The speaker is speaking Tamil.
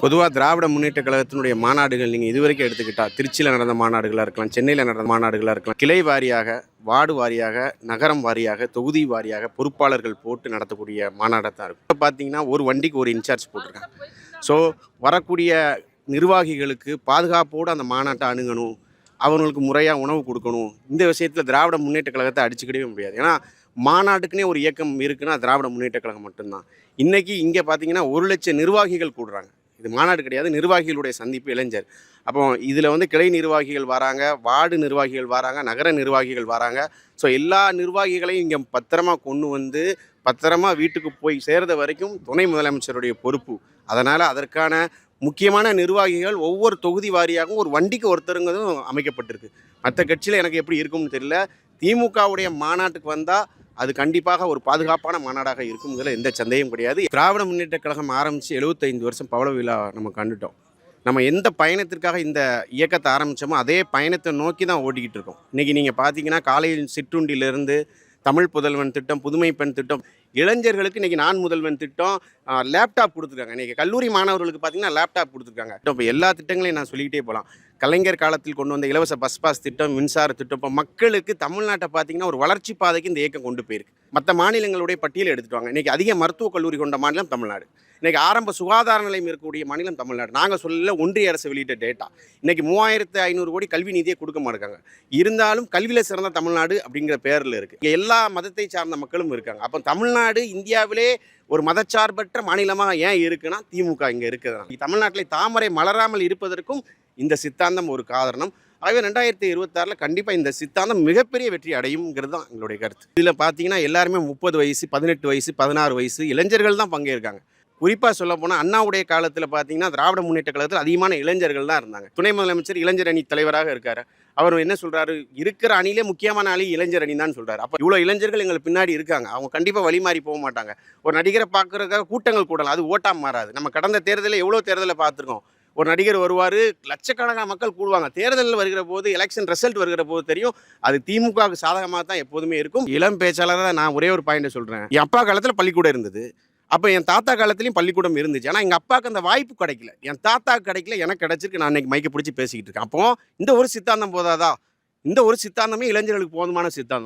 பொதுவாக திராவிட முன்னேற்ற கழகத்தினுடைய மாநாடுகள் நீங்கள் இதுவரைக்கும் எடுத்துக்கிட்டால் திருச்சியில் நடந்த மாநாடுகளாக இருக்கலாம் சென்னையில் நடந்த மாநாடுகளாக இருக்கலாம் கிளை வாரியாக வார்டு வாரியாக நகரம் வாரியாக தொகுதி வாரியாக பொறுப்பாளர்கள் போட்டு நடத்தக்கூடிய மாநாடாக தான் இருக்கும். இப்போ பார்த்தீங்கன்னா ஒரு வண்டிக்கு ஒரு இன்சார்ஜ் போட்டிருக்காங்க. ஸோ வரக்கூடிய நிர்வாகிகளுக்கு பாதுகாப்போடு அந்த மாநாட்டை அணுகணும் அவங்களுக்கு முறையாக உணவு கொடுக்கணும். இந்த விஷயத்தில் திராவிட முன்னேற்ற கழகத்தை அடிச்சுக்கிடவே முடியாது. ஏன்னா மாநாட்டுக்குனே ஒரு இயக்கம் இருக்குன்னா திராவிட முன்னேற்ற கழகம் மட்டும்தான். இன்றைக்கி இங்கே பார்த்தீங்கன்னா ஒரு லட்சம் நிர்வாகிகள் கூடுறாங்க. இது மாநாடு கிடையாது. நிர்வாகிகளுடைய சந்திப்பு இளைஞர். அப்போ இதில் வந்து கிளை நிர்வாகிகள் வராங்க வார்டு நிர்வாகிகள் வராங்க நகர நிர்வாகிகள் வராங்க. ஸோ எல்லா நிர்வாகிகளையும் இங்கே பத்திரமா கொண்டு வந்து பத்திரமா வீட்டுக்கு போய் சேர்ந்த வரைக்கும் துணை முதலமைச்சருடைய பொறுப்பு. அதனால் அதற்கான முக்கியமான நிர்வாகிகள் ஒவ்வொரு தொகுதி வாரியாகவும் ஒரு வண்டிக்கு ஒருத்தருங்கிறதும் அமைக்கப்பட்டிருக்கு. மற்ற கட்சியில் எனக்கு எப்படி இருக்கும்னு தெரியல. திமுகவுடைய மாநாட்டுக்கு வந்தால் அது கண்டிப்பாக ஒரு பாதுகாப்பான மாநாடாக இருக்குங்கிறதுல எந்த சந்தேகம் கிடையாது. திராவிட முன்னேற்ற கழகம் ஆரம்பித்து எழுபத்தைந்து வருஷம் பவள விழா நம்ம கண்டுட்டோம். நம்ம எந்த பயணத்திற்காக இந்த இயக்கத்தை ஆரம்பித்தோமோ அதே பயணத்தை நோக்கி தான் ஓட்டிக்கிட்டு இருக்கோம். இன்றைக்கி நீங்கள் பார்த்தீங்கன்னா காலையில் சிற்றுண்டிலிருந்து தமிழ் புதல்வன் திட்டம் புதுமை பெண் திட்டம் இளைஞர்களுக்கு இன்றைக்கி நான் முதல்வன் திட்டம் லேப்டாப் கொடுத்துருக்காங்க. இன்றைக்கி கல்லூரி மாணவர்களுக்கு பார்த்திங்கன்னா லேப்டாப் கொடுத்துருக்காங்க. இப்போ எல்லா திட்டங்களையும் நான் சொல்லிக்கிட்டே போகலாம் கலைஞர் காலத்தில் கொண்டு வந்த இலவச பஸ் பாஸ் திட்டம் மின்சார திட்டம் இப்போ மக்களுக்கு தமிழ்நாட்டை பார்த்தீங்கன்னா ஒரு வளர்ச்சி பாதைக்கு இந்த இயக்கம் கொண்டு போயிருக்கு. மற்ற மாநிலங்களுடைய பட்டியலை எடுத்துட்டு வாங்க இன்றைக்கி அதிக மருத்துவக் கல்லூரி கொண்ட மாநிலம் தமிழ்நாடு. இன்றைக்கி ஆரம்ப சுகாதார நிலையம் இருக்கக்கூடிய மாநிலம் தமிழ்நாடு. நாங்கள் சொல்லல ஒன்றிய அரசு வெளியிட்ட டேட்டா இன்றைக்கி மூவாயிரத்து ஐநூறு கோடி கல்வி நிதியை கொடுக்க மாட்டாங்க இருந்தாலும் கல்வியில் சிறந்த தமிழ்நாடு அப்படிங்கிற பேரில் இருக்குது இங்கே எல்லா மதத்தை சார்ந்த மக்களும் இருக்காங்க. அப்போ தமிழ்நாடு இந்தியாவிலே ஒரு மதச்சார்பற்ற மாநிலமாக ஏன் இருக்குன்னா திமுக இங்கே இருக்குது தமிழ்நாட்டில் தாமரை மலராமல் இருப்பதற்கும் இந்த சித்தாந்தம் ஒரு காரணம். ஆகவே ரெண்டாயிரத்தி இருபத்தாறில் கண்டிப்பாக இந்த சித்தாந்தம் மிகப்பெரிய வெற்றி அடையுங்கிறது தான் எங்களுடைய கருத்து. இதில் பார்த்தீங்கன்னா எல்லாருமே முப்பது வயசு பதினெட்டு வயசு பதினாறு வயசு இளைஞர்கள் தான் பங்கேற்காங்க. குறிப்பாக சொல்ல போனால் அண்ணாவுடைய காலத்தில் பார்த்தீங்கன்னா திராவிட முன்னேற்ற கழகத்தில் அதிகமான இளைஞர்கள் தான் இருந்தாங்க. துணை முதலமைச்சர் இளைஞர் அணி தலைவராக இருக்கார். அவர் என்ன சொல்கிறாரு இருக்கிற அணியிலே முக்கியமான அணி இளைஞர் அணி தான் சொல்கிறார் அப்போ இவ்வளோ இளைஞர்கள் எங்களுக்கு பின்னாடி இருக்காங்க. அவங்க கண்டிப்பாக வழி மாறி போக மாட்டாங்க. ஒரு நடிகரை பார்க்குறதுக்காக கூட்டங்கள் கூடலாம். அது ஓட்டா மாறாது. நம்ம கடந்த தேர்தலில் எவ்வளோ தேர்தலை பார்த்துருக்கோம்? ஒரு நடிகர் வருவார் லட்சக்கணக்கான மக்கள் கூடுவாங்க. தேர்தலில் வருகிற போது எலெக்ஷன் ரிசல்ட் வருகிற போது தெரியும் அது திமுகவுக்கு சாதகமாக தான் எப்போதுமே இருக்கும். இளம் பேச்சாளராக நான் ஒரே ஒரு பாயிண்ட் சொல்கிறேன் என் அப்பா காலத்தில் பள்ளிக்கூடம் இருந்தது. அப்போ என் தாத்தா காலத்துலேயும் பள்ளிக்கூடம் இருந்துச்சு. ஆனால் எங்கள் அப்பாவுக்கு அந்த வாய்ப்பு கிடைக்கல. என் தாத்தா கிடைக்கல. எனக்கு கிடைச்சிருக்கு. நான் இன்றைக்கி மைக்கை பிடிச்சி பேசிக்கிட்டு இருக்கேன். அப்போ இந்த ஒரு சித்தாந்தம் போதாதா? இந்த ஒரு சித்தாந்தமே இளைஞர்களுக்கு போதுமான சித்தாந்தம்.